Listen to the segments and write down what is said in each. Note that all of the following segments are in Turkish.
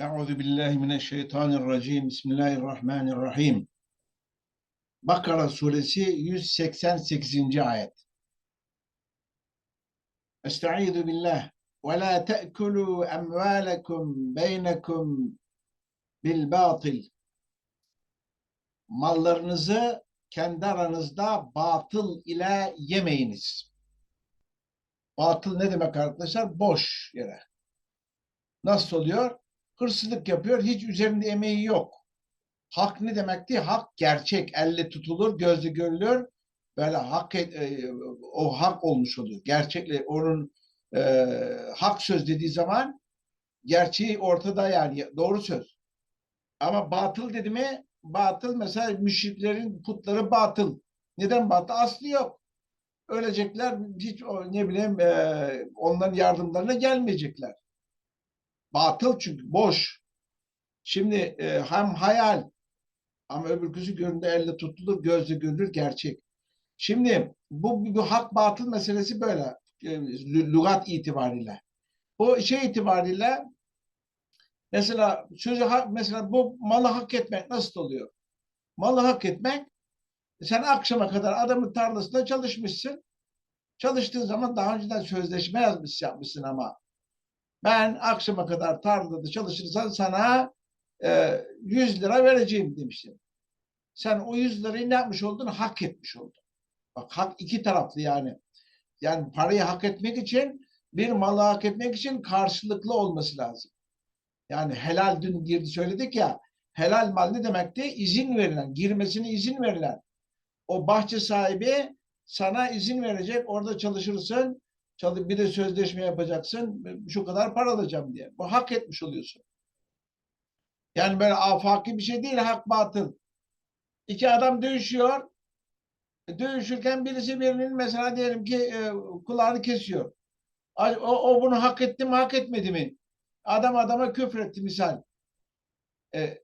Euzu billahi mineşşeytanirracim. Bismillahirrahmanirrahim. Bakara suresi 188. ayet. Estaizu billah. Ve la te'kulu emvalekum beynekum bil batil. Mallarınızı kendi aranızda batıl ile yemeyiniz. Batıl ne demek arkadaşlar? Boş yere. Nasıl oluyor? Hırsızlık yapıyor. Hiç üzerinde emeği yok. Hak ne demekti? Hak gerçek. Elle tutulur, gözle görülür. Böyle hak e, o hak olmuş oluyor. Gerçekle onun e, hak söz dediği zaman gerçeği ortada yani doğru söz. Ama batıl dedi mi? Batıl mesela müşriklerin putları batıl. Neden batıl? Aslı yok. Ölecekler hiç ne bileyim e, onların yardımlarına gelmeyecekler. Batıl çünkü boş. Şimdi e, hem hayal ama öbürküsü göründe elle tutulur, gözle görülür gerçek. Şimdi bu, bu hak batıl meselesi böyle e, lügat itibariyle. Bu şey itibariyle mesela sözü mesela bu malı hak etmek nasıl oluyor? Malı hak etmek sen akşama kadar adamın tarlasında çalışmışsın. Çalıştığın zaman daha önceden sözleşme yazmış yapmışsın ama ben akşama kadar tarlada çalışırsan sana e, 100 lira vereceğim demiştim. Sen o 100 lirayı ne yapmış oldun? Hak etmiş oldun. Bak hak iki taraflı yani. Yani parayı hak etmek için bir malı hak etmek için karşılıklı olması lazım. Yani helal dün girdi söyledik ya helal mal ne demekti? İzin verilen, girmesine izin verilen. O bahçe sahibi sana izin verecek, orada çalışırsın, Çalıp bir de sözleşme yapacaksın. Şu kadar para alacağım diye. Bu hak etmiş oluyorsun. Yani böyle afaki bir şey değil hak batıl. İki adam dövüşüyor. Dövüşürken birisi birinin mesela diyelim ki e, kulağını kesiyor. O, o bunu hak etti mi hak etmedi mi? Adam adama küfretti misal. E,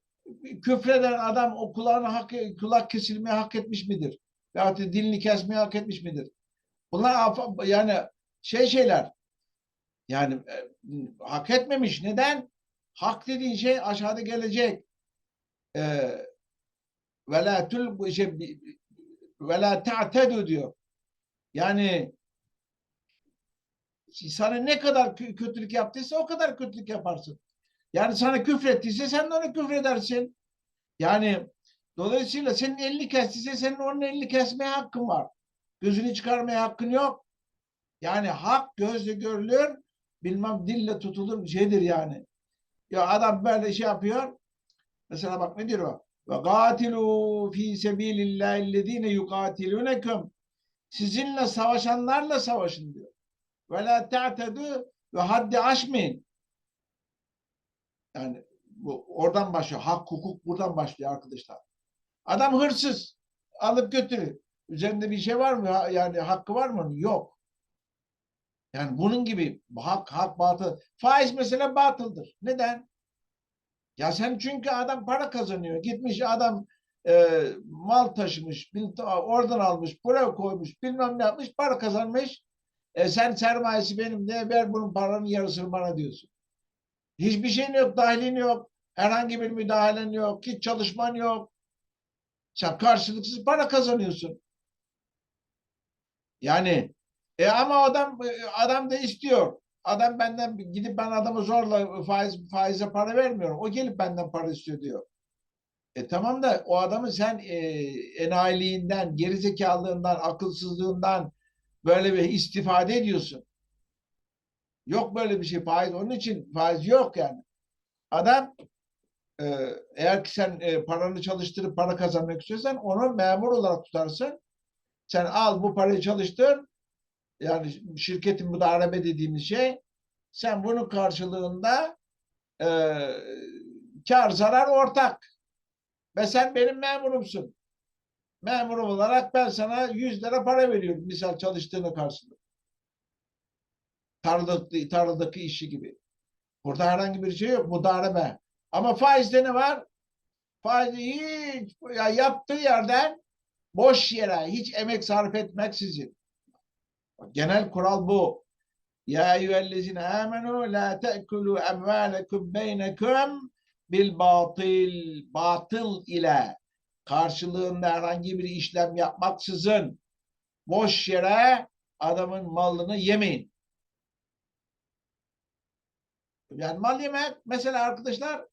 küfreden adam o kulağını hak, kulak kesilmeyi hak etmiş midir? Veyahut dilini kesmeyi hak etmiş midir? Bunlar yani şey şeyler yani e, hak etmemiş. Neden? Hak dediğin şey aşağıda gelecek. E, ve la tul diyor. Yani sana ne kadar kötülük yaptıysa o kadar kötülük yaparsın. Yani sana küfrettiyse sen de ona küfredersin. Yani dolayısıyla senin elini kestiyse senin onun elini kesmeye hakkın var. Gözünü çıkarmaya hakkın yok. Yani hak gözle görülür, bilmem dille tutulur bir şeydir yani. Ya adam böyle şey yapıyor. Mesela bak ne diyor o? Ve gatilu fi sebilillahillezine yukatilunekum. Sizinle savaşanlarla savaşın diyor. Ve la ta'tedu ve haddi aşmayın. Yani bu oradan başlıyor. Hak, hukuk buradan başlıyor arkadaşlar. Adam hırsız. Alıp götürür. Üzerinde bir şey var mı? Yani hakkı var mı? Yok. Yani bunun gibi hak, hak batıl. Faiz mesela batıldır. Neden? Ya sen çünkü adam para kazanıyor. Gitmiş adam e, mal taşımış, oradan almış, buraya koymuş, bilmem ne yapmış, para kazanmış. E, sen sermayesi benim de ver bunun paranın yarısını bana diyorsun. Hiçbir şeyin yok, dahilin yok. Herhangi bir müdahalen yok, hiç çalışman yok. Sen karşılıksız para kazanıyorsun. Yani e ama adam adam da istiyor. Adam benden gidip ben adamı zorla faiz faize para vermiyorum. O gelip benden para istiyor diyor. E tamam da o adamı sen e, enayiliğinden, gerizekalılığından, akılsızlığından böyle bir istifade ediyorsun. Yok böyle bir şey faiz. Onun için faiz yok yani. Adam e, eğer ki sen e, paranı çalıştırıp para kazanmak istiyorsan onu memur olarak tutarsın. Sen al bu parayı çalıştır yani şirketin müdarebe dediğimiz şey sen bunun karşılığında e, kar zarar ortak ve sen benim memurumsun. Memurum olarak ben sana 100 lira para veriyorum misal çalıştığını karşılığı. Tarladaki, tarladaki işi gibi. Burada herhangi bir şey yok. Mudarebe. Ama faizde ne var? Faiz hiç ya yaptığı yerden boş yere hiç emek sarf etmeksizin Genel kural bu. Ya eyyühellezine amenu la te'kulu emvalekum beynekum bil batıl batıl ile karşılığında herhangi bir işlem yapmaksızın boş yere adamın malını yemeyin. Yani mal yemek mesela arkadaşlar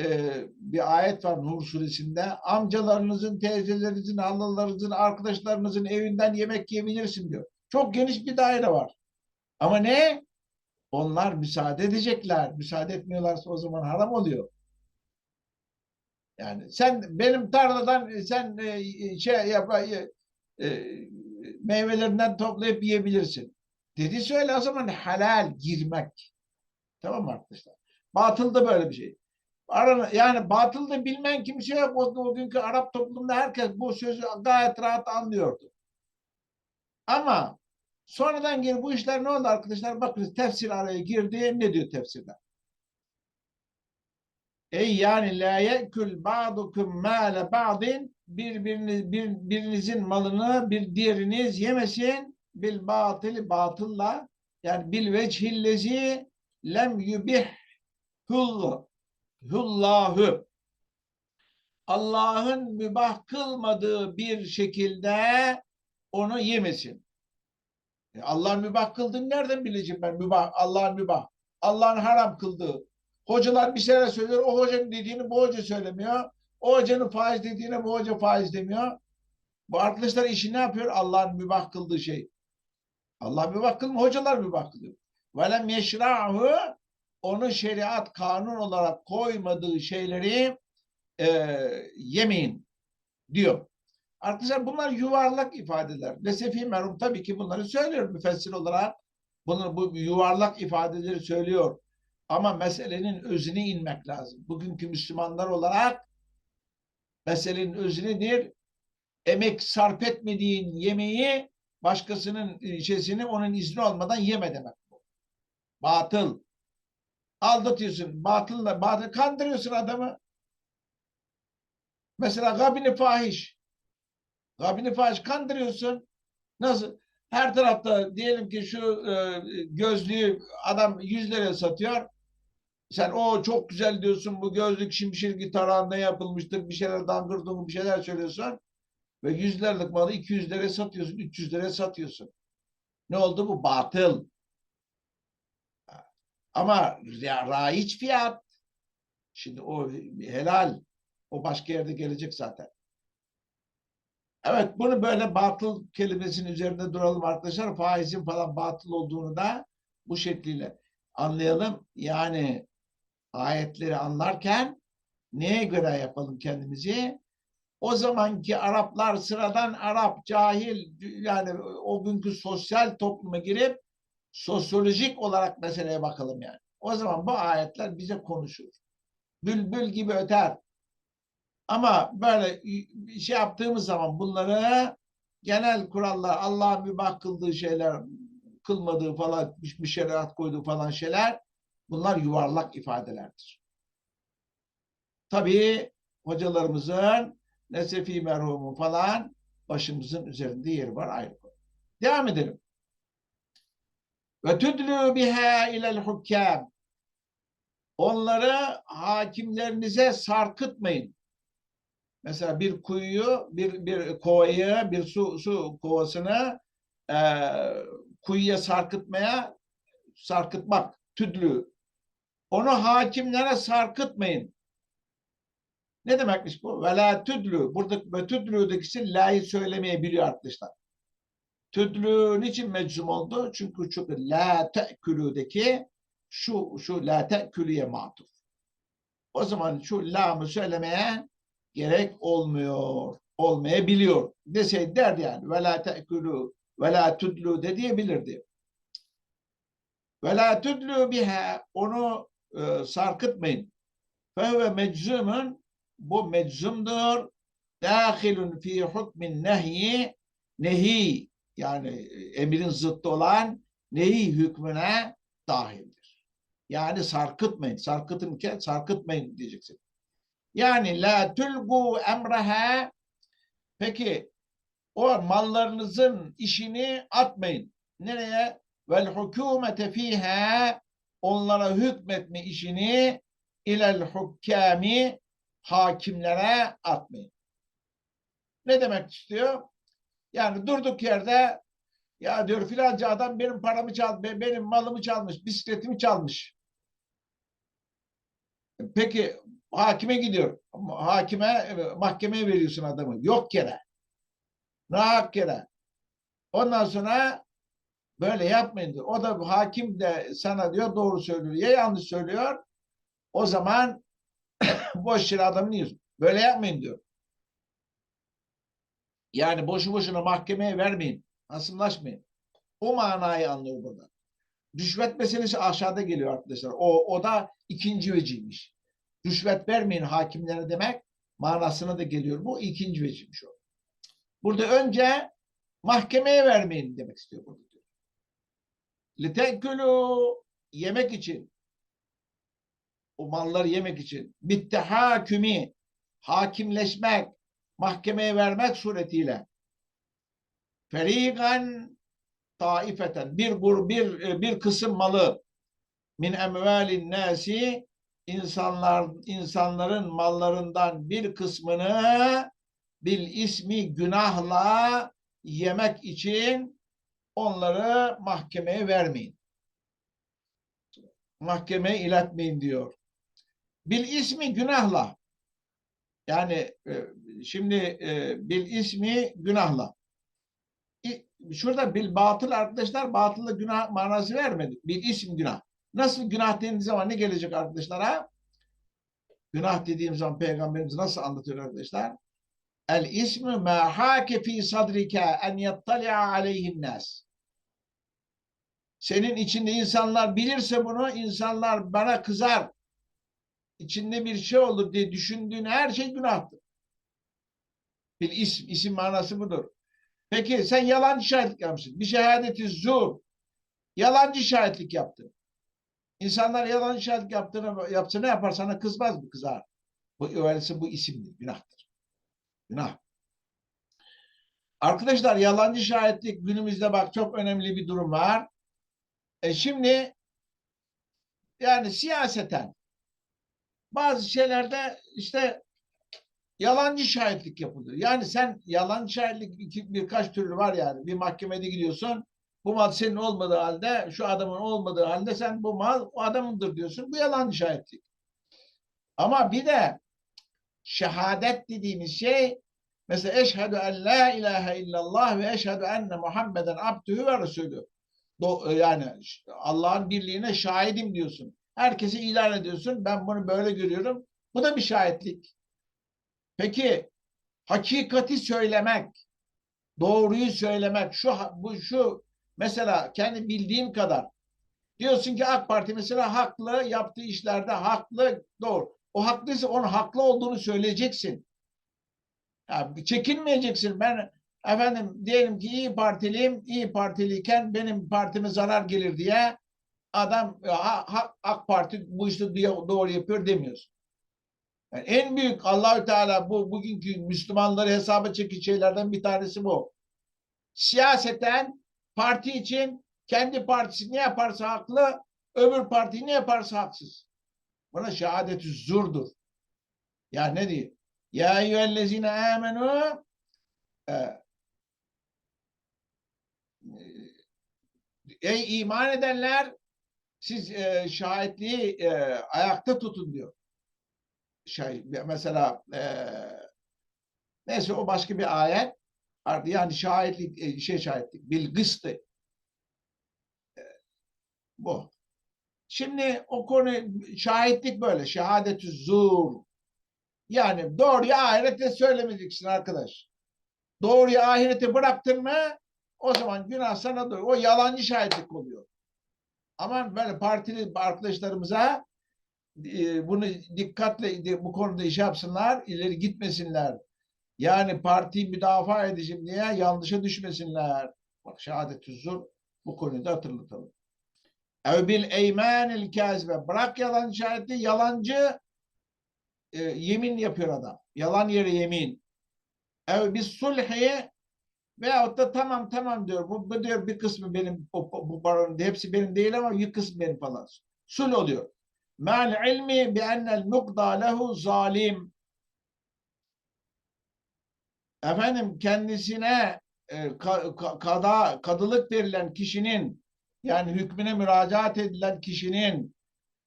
e, bir ayet var Nur suresinde amcalarınızın, teyzelerinizin, halalarınızın, arkadaşlarınızın evinden yemek yiyebilirsin diyor. Çok geniş bir daire var. Ama ne? Onlar müsaade edecekler. Müsaade etmiyorlarsa o zaman haram oluyor. Yani sen benim tarladan e, sen e, şey yap meyvelerinden toplayıp yiyebilirsin. Dedi söyle o zaman halal girmek. Tamam mı arkadaşlar? Batıl da böyle bir şey. Yani batılda bilmeyen kimse yok. O, o günkü Arap toplumunda herkes bu sözü gayet rahat anlıyordu. Ama sonradan geri bu işler ne oldu arkadaşlar? Bakın tefsir araya girdi. Ne diyor tefsirde? Ey yani la yekül ba'dukum mâle ba'din birbiriniz, bir, birinizin malını bir diğeriniz yemesin bil batili batılla yani bil vechillezi lem yubih hullahu Allah'ın mübah kılmadığı bir şekilde onu yemesin. E Allah'ın mübah kıldığını nereden bileceğim ben? Mübah, Allah'ın mübah. Allah'ın haram kıldığı. Hocalar bir şeyler söylüyor. O hocanın dediğini bu hoca söylemiyor. O hocanın faiz dediğine bu hoca faiz demiyor. Bu arkadaşlar işi ne yapıyor? Allah'ın mübah kıldığı şey. Allah mübah kılmıyor. Hocalar mübah kılıyor. Velem yeşra'hu onu şeriat kanun olarak koymadığı şeyleri e, yemeyin diyor. Arkadaşlar bunlar yuvarlak ifadeler. Nesefi merhum tabii ki bunları söylüyor müfessir olarak. Bunu, bu yuvarlak ifadeleri söylüyor. Ama meselenin özüne inmek lazım. Bugünkü Müslümanlar olarak meselenin özü nedir? Emek sarf etmediğin yemeği başkasının şeysini onun izni olmadan yeme demek bu. Batıl. Aldatıyorsun. Batılla, batıl kandırıyorsun adamı. Mesela gabini fahiş. Gabini fahiş kandırıyorsun. Nasıl? Her tarafta diyelim ki şu e, gözlüğü adam 100 liraya satıyor. Sen o çok güzel diyorsun bu gözlük şimşirgi tarağında yapılmıştır. Bir şeyler dangır bir şeyler söylüyorsun. Ve 100 liralık malı 200 liraya satıyorsun. 300 liraya satıyorsun. Ne oldu bu? Batıl. Ama raiç fiyat. Şimdi o helal. O başka yerde gelecek zaten. Evet bunu böyle batıl kelimesinin üzerinde duralım arkadaşlar. Faizin falan batıl olduğunu da bu şekliyle anlayalım. Yani ayetleri anlarken neye göre yapalım kendimizi? O zamanki Araplar sıradan Arap, cahil yani o günkü sosyal topluma girip sosyolojik olarak meseleye bakalım yani. O zaman bu ayetler bize konuşur. Bülbül gibi öter. Ama böyle şey yaptığımız zaman bunları genel kurallar, Allah'ın mübah kıldığı şeyler, kılmadığı falan, bir şeriat koyduğu falan şeyler bunlar yuvarlak ifadelerdir. Tabii hocalarımızın Nesefi merhumu falan başımızın üzerinde yeri var ayrı. Devam edelim. Ve tudlu biha ilel hukkam. Onları hakimlerinize sarkıtmayın. Mesela bir kuyuyu, bir, bir kovayı, bir su, su kovasını e, kuyuya sarkıtmaya, sarkıtmak, tüdlü. Onu hakimlere sarkıtmayın. Ne demekmiş bu? Ve la tüdlü. Burada ve tüdlü'dekisi la'yı söylemeyebiliyor arkadaşlar. Tüdlü niçin meczum oldu? Çünkü çünkü la te'külü'deki şu şu la te'külüye matuf. O zaman şu lamı söylemeye gerek olmuyor. Olmayabiliyor. Deseydi derdi yani. Ve la te'külü ve la tüdlü de diyebilirdi. Ve la tüdlü biha onu e, sarkıtmayın. Fehve meczumun bu meczumdur. Dâhilun fi hukmin nehyi nehi yani emrin zıttı olan nehi hükmüne dahildir. Yani sarkıtmayın. Sarkıtın ki sarkıtmayın diyeceksin. Yani la tulgu emreha peki o mallarınızın işini atmayın. Nereye? vel hukûmete fîhâ onlara hükmetme işini ilel hukkâmi hakimlere atmayın. Ne demek istiyor? Yani durduk yerde ya diyor filanca adam benim paramı çaldı, be- benim malımı çalmış, bisikletimi çalmış. Peki hakime gidiyor. Hakime, mahkemeye veriyorsun adamı. Yok yere. Nahak yere. Ondan sonra böyle yapmayın diyor. O da hakim de sana diyor doğru söylüyor. Ya yanlış söylüyor. O zaman boş yere adamı yiyorsun. Böyle yapmayın diyor. Yani boşu boşuna mahkemeye vermeyin. Hasımlaşmayın. O manayı anlıyor burada. Rüşvet meselesi aşağıda geliyor arkadaşlar. O, o da ikinci veciymiş. Rüşvet vermeyin hakimlere demek manasına da geliyor. Bu ikinci veciymiş o. Burada önce mahkemeye vermeyin demek istiyor burada. diyor. Litekülü yemek için o malları yemek için bittehakümi hakimleşmek mahkemeye vermek suretiyle ferigan taifeten bir bir bir kısım malı min emvalin nasi insanlar insanların mallarından bir kısmını bil ismi günahla yemek için onları mahkemeye vermeyin. Mahkemeye iletmeyin diyor. Bil ismi günahla. Yani e, şimdi e, bil ismi günahla. Şurada bil batıl arkadaşlar batılı günah manası vermedi. Bil isim günah. Nasıl günah dediğimiz zaman ne gelecek arkadaşlara? Günah dediğim zaman peygamberimiz nasıl anlatıyor arkadaşlar? El ismi ma hake fi sadrike en yattali'a aleyhin. Senin içinde insanlar bilirse bunu insanlar bana kızar. İçinde bir şey olur diye düşündüğün her şey günahtır. Bir isim, isim manası budur. Peki sen yalancı şahitlik yapmışsın. Bir şehadeti zur. Yalancı şahitlik yaptın. İnsanlar yalancı şahitlik yaptığını yapsa ne yapar? Sana kızmaz mı? Kızar. Bu öyleyse bu isimdir. Günahtır. Günah. Arkadaşlar yalancı şahitlik günümüzde bak çok önemli bir durum var. E şimdi yani siyaseten bazı şeylerde işte yalancı şahitlik yapılıyor. Yani sen yalancı şahitlik iki, birkaç türlü var yani. Bir mahkemede gidiyorsun. Bu mal senin olmadığı halde, şu adamın olmadığı halde sen bu mal o adamındır diyorsun. Bu yalancı şahitlik. Ama bir de şehadet dediğimiz şey mesela eşhedü en la ilahe illallah ve eşhedü enne Muhammeden abdühü ve resulü. Yani Allah'ın birliğine şahidim diyorsun. Herkese ilan ediyorsun. Ben bunu böyle görüyorum. Bu da bir şahitlik. Peki hakikati söylemek, doğruyu söylemek, şu bu şu mesela kendi bildiğin kadar diyorsun ki AK Parti mesela haklı, yaptığı işlerde haklı, doğru. O haklıysa onun haklı olduğunu söyleyeceksin. Ya, çekinmeyeceksin. Ben efendim diyelim ki iyi partiliyim, iyi partiliyken benim partime zarar gelir diye adam ha- ha- AK Parti bu diye- doğru yapıyor demiyorsun. Yani en büyük Allahü Teala bu bugünkü Müslümanları hesaba çekici şeylerden bir tanesi bu. Siyaseten parti için kendi partisi ne yaparsa haklı, öbür parti ne yaparsa haksız. Buna şehadetü zurdur. Ya ne diyor? Ya eyyühellezine amenu e, Ey iman edenler siz e, şahitliği e, ayakta tutun diyor. Şey, mesela e, neyse o başka bir ayet. Yani şahitlik, e, şey şahitlik, bil gıstı. E, bu. Şimdi o konu şahitlik böyle. Şehadetü zur. Yani doğruyu ahirette söylemeyeceksin arkadaş. Doğruyu ahirete bıraktın mı o zaman günah sana doğru. O yalancı şahitlik oluyor. Aman böyle partili arkadaşlarımıza e, bunu dikkatle bu konuda iş yapsınlar, ileri gitmesinler. Yani partiyi müdafaa edeceğim diye yanlışa düşmesinler. Bak şehadetü zur bu konuyu da hatırlatalım. Ev bil eymanil kazibe. Bırak yalancı şahitliği. Yalancı e, yemin yapıyor adam. Yalan yere yemin. Ev bis sulhi Veyahut da tamam tamam diyor. Bu, bu diyor bir kısmı benim bu, bu paranın hepsi benim değil ama bir kısmı benim falan. Sul oluyor. Mal ilmi bi ennel mukda lehu zalim. Efendim kendisine e, ka- ka- kada kadılık verilen kişinin yani hükmüne müracaat edilen kişinin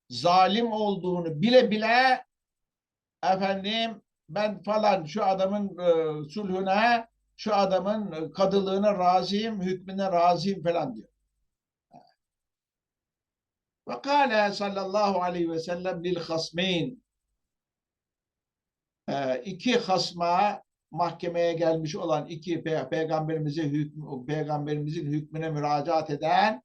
zalim olduğunu bile bile efendim ben falan şu adamın e, sulhüne şu adamın kadılığına razıyım, hükmüne razıyım falan diyor. Ve kâle sallallahu aleyhi ve sellem lil hasmeyn e, iki hasma mahkemeye gelmiş olan iki pe peygamberimize hükmü, peygamberimizin hükmüne müracaat eden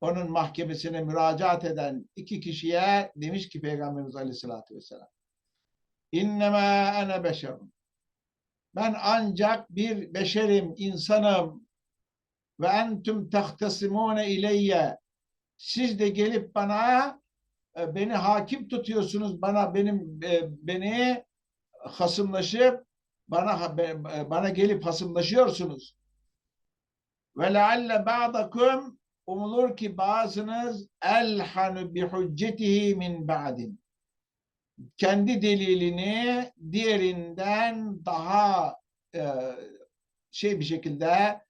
onun mahkemesine müracaat eden iki kişiye demiş ki Peygamberimiz Aleyhisselatü Vesselam İnnemâ ene beşerum ben ancak bir beşerim, insanım ve entüm tahtesimûne ileyye siz de gelip bana e, beni hakim tutuyorsunuz bana benim e, beni hasımlaşıp bana be- bana gelip hasımlaşıyorsunuz. Ve lealle ba'dakum umulur ki bazınız elhanu bi hüccetihi min ba'din. Kendi delilini diğerinden daha e, şey bir şekilde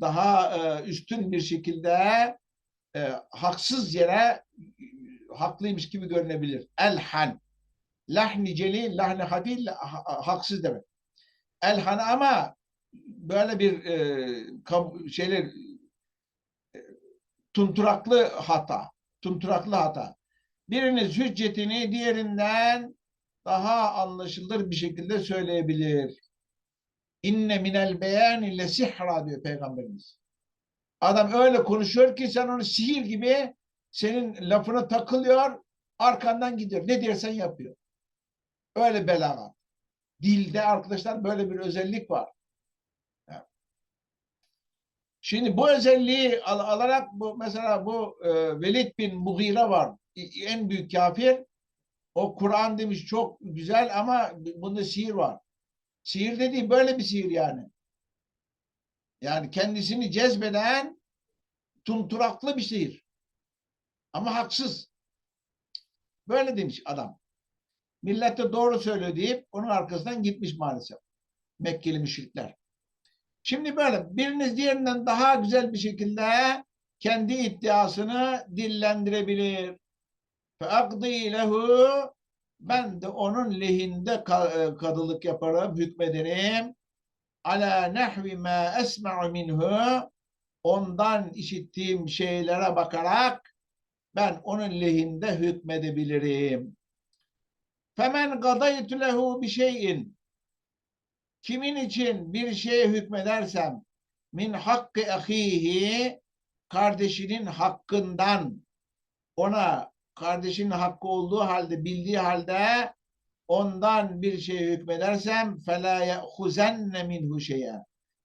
daha e, üstün bir şekilde e, haksız yere haklıymış gibi görünebilir. Elhan. Lahni celil, lahni hadil ha- haksız demek. Elhan ama böyle bir e, şeyler e, tunturaklı hata. Tunturaklı hata. Biriniz hüccetini diğerinden daha anlaşılır bir şekilde söyleyebilir. İnne minel beyani le sihra diyor Peygamberimiz. Adam öyle konuşuyor ki sen onu sihir gibi senin lafına takılıyor, arkandan gidiyor. Ne dersen yapıyor. Öyle belagat. Dilde arkadaşlar böyle bir özellik var. Şimdi bu özelliği al- alarak bu mesela bu e, Velid bin Mughire var. En büyük kafir. O Kur'an demiş çok güzel ama bunda sihir var. Sihir dediği böyle bir sihir yani. Yani kendisini cezbeden tunturaklı bir sihir. Ama haksız. Böyle demiş adam. Millete doğru söylüyor deyip onun arkasından gitmiş maalesef. Mekkeli müşrikler. Şimdi böyle biriniz diğerinden daha güzel bir şekilde kendi iddiasını dillendirebilir. فَاَقْضِي lehu Ben de onun lehinde ka- e, kadılık yaparım, hükmederim. ala nehvi ma esma'u minhu ondan işittiğim şeylere bakarak ben onun lehinde hükmedebilirim. Femen gadaytu lehu bir şeyin kimin için bir şeye hükmedersem min hakkı ahihi kardeşinin hakkından ona kardeşinin hakkı olduğu halde bildiği halde ondan bir şey hükmedersem فَلَا يَأْخُزَنَّ minhu şey'e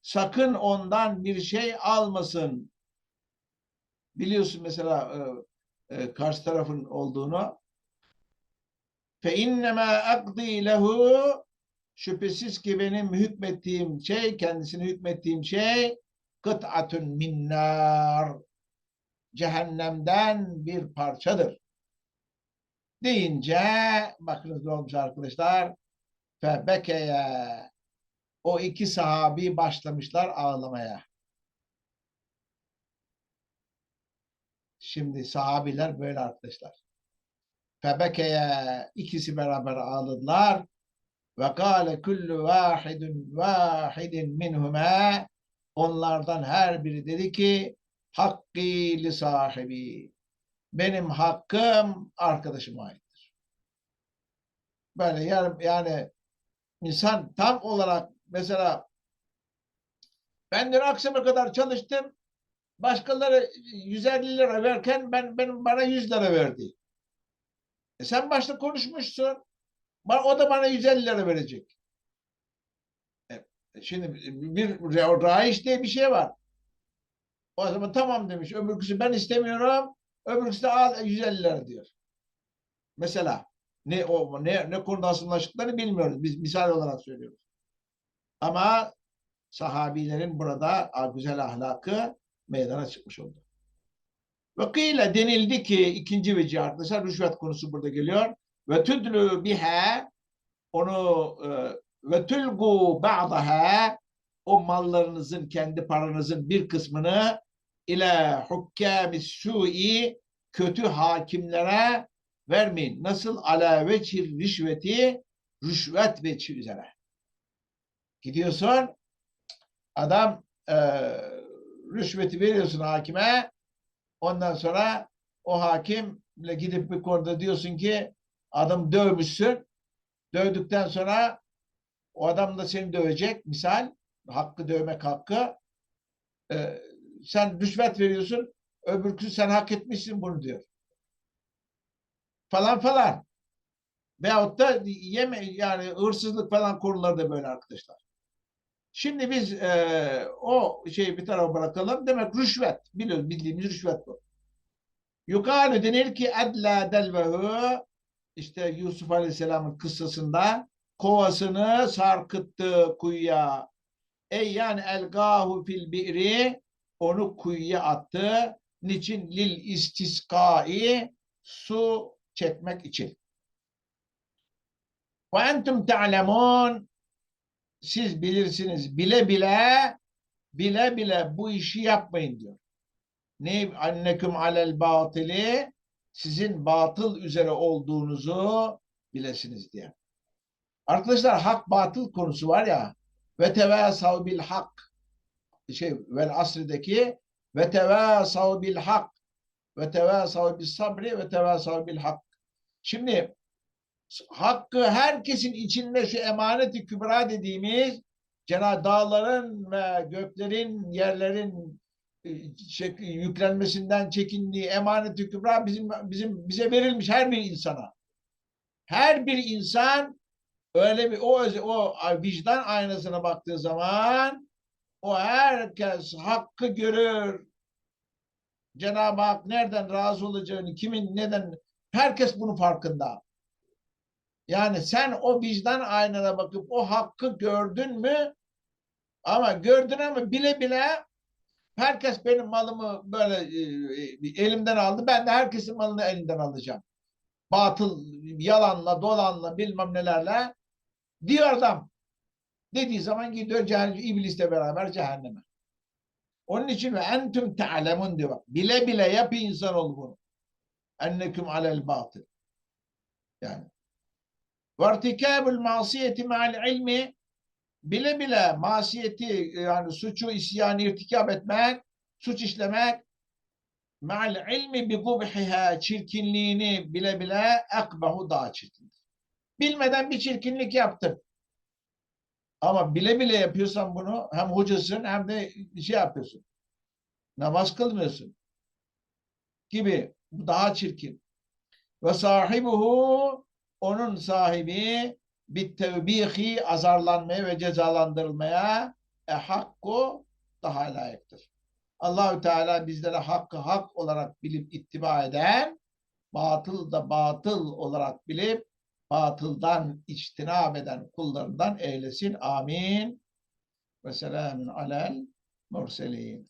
sakın ondan bir şey almasın. Biliyorsun mesela e, e, karşı tarafın olduğunu. فَاِنَّمَا اَقْضِي lehu Şüphesiz ki benim hükmettiğim şey, kendisine hükmettiğim şey kıt'atun min nar cehennemden bir parçadır. Deyince bakınız ne olmuş arkadaşlar febekeye o iki sahabi başlamışlar ağlamaya. Şimdi sahabiler böyle arkadaşlar. Febekeye ikisi beraber ağladılar. Ve kâle kullu vâhidun vâhidin minhumâ onlardan her biri dedi ki hakkı li sahibi benim hakkım arkadaşıma aittir. Böyle yani, yani insan tam olarak mesela ben dün akşama kadar çalıştım başkaları 150 lira verken ben benim bana 100 lira verdi. E sen başta konuşmuşsun. O da bana 150 lira verecek. E, şimdi bir ra- raiş diye bir şey var. O zaman tamam demiş. Öbürküsü ben istemiyorum. Öbürküsü de al 150 lira diyor. Mesela ne o ne ne konuda asıllaştıklarını bilmiyoruz. Biz misal olarak söylüyoruz. Ama sahabilerin burada güzel ahlakı meydana çıkmış oldu. Ve kıyle denildi ki ikinci vecih arkadaşlar rüşvet konusu burada geliyor. Ve tüdlü biha onu e, ve tülgu ba'daha o mallarınızın kendi paranızın bir kısmını ile hukkâmis su'i kötü hakimlere vermeyin. Nasıl ala veçir rüşveti rüşvet veçi üzere. Gidiyorsun adam e, rüşveti veriyorsun hakime ondan sonra o hakimle gidip bir konuda diyorsun ki adam dövmüşsün dövdükten sonra o adam da seni dövecek misal hakkı dövmek hakkı e, sen rüşvet veriyorsun öbürküsü sen hak etmişsin bunu diyor falan falan veyahut da yeme yani hırsızlık falan konuları da böyle arkadaşlar. Şimdi biz e, o şeyi bir tarafa bırakalım. Demek rüşvet. Biliyoruz bildiğimiz rüşvet bu. Yukarı denir ki edla delvehu işte Yusuf Aleyhisselam'ın kıssasında kovasını sarkıttı kuyuya. Ey yani elgahu fil bi'ri onu kuyuya attı. Niçin? Lil istiskai su çekmek için. Ve entum ta'lemun siz bilirsiniz bile bile bile bile bu işi yapmayın diyor. Ne anneküm alel batili sizin batıl üzere olduğunuzu bilesiniz diye. Arkadaşlar hak batıl konusu var ya ve tevasav bil hak şey vel asrideki ve tevasav bil hak ve tevasav bis sabri ve tevasav bil hak. Şimdi hakkı herkesin içinde şu emaneti kübra dediğimiz Cenab-ı dağların ve göklerin, yerlerin e, yüklenmesinden çekindiği emaneti kübra bizim bizim bize verilmiş her bir insana. Her bir insan öyle bir o o vicdan aynasına baktığı zaman o herkes hakkı görür. Cenab-ı Hak nereden razı olacağını, kimin neden herkes bunun farkında. Yani sen o vicdan aynına bakıp o hakkı gördün mü? Ama gördün ama bile bile herkes benim malımı böyle e, elimden aldı. Ben de herkesin malını elinden alacağım. Batıl, yalanla, dolanla, bilmem nelerle diyor adam. Dediği zaman gidiyor cehennem, iblisle beraber cehenneme. Onun için ve entüm te'alemun diyor bak. Bile bile yap insan ol bunu. Enneküm alel batıl. Yani Vertikâbul masiyeti ma'al ilmi bile bile masiyeti yani suçu isyanı irtikap etmek, suç işlemek ma'al ilmi bi gubhiha çirkinliğini bile bile ekbehu daha çirkindir. Bilmeden bir çirkinlik yaptın. Ama bile bile yapıyorsan bunu hem hocasın hem de şey yapıyorsun. Namaz kılmıyorsun. Gibi. Bu daha çirkin. Ve sahibuhu onun sahibi bir tevbihi azarlanmaya ve cezalandırılmaya e, hakku daha layıktır. Allahü Teala bizlere hakkı hak olarak bilip ittiba eden, batıl da batıl olarak bilip batıldan içtinab eden kullarından eylesin. Amin. Ve selamun alel murselin.